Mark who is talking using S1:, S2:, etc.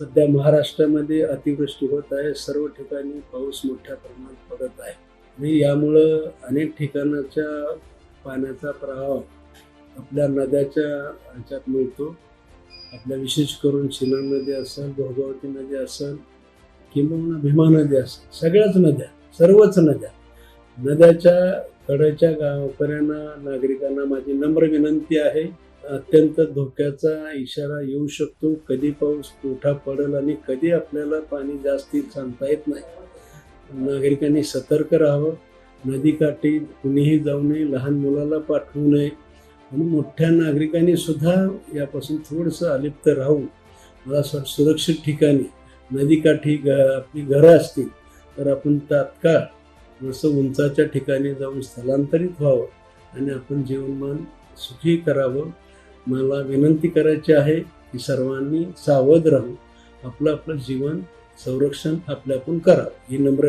S1: सध्या महाराष्ट्रामध्ये अतिवृष्टी होत आहे सर्व ठिकाणी पाऊस मोठ्या प्रमाणात पडत आहे. आणि यामुळं अनेक ठिकाणाच्या पाण्याचा प्रभाव आपल्या नद्याच्या ह्याच्यात मिळतो. आपल्या विशेष करून शिना नदी असेल भोगावती नदी असेल किंवा भीमा नदी असेल सगळ्याच नद्या सर्वच नद्या. नद्याच्या कडेच्या गावकऱ्यांना नागरिकांना माझी नम्र विनंती आहे अत्यंत धोक्याचा इशारा येऊ शकतो. कधी पाऊस मोठा पडेल आणि कधी आपल्याला पाणी जास्ती सांगता येत नाही. नागरिकांनी सतर्क राहावं. नदीकाठी कुणीही जाऊ नये लहान मुलाला पाठवू नये. आणि मोठ्या नागरिकांनी सुद्धा यापासून थोडंसं अलिप्त राहून मला असं सुरक्षित ठिकाणी नदीकाठी ग आपली घरं असतील तर आपण तात्काळ जसं उंचाच्या ठिकाणी जाऊन स्थलांतरित व्हावं. आणि आपण जीवनमान सुखी करावं. मला विनंती करायची आहे की सर्वांनी सावध राहून आपलं आपलं जीवन संरक्षण आपल्या आपण करावं. ही नम्र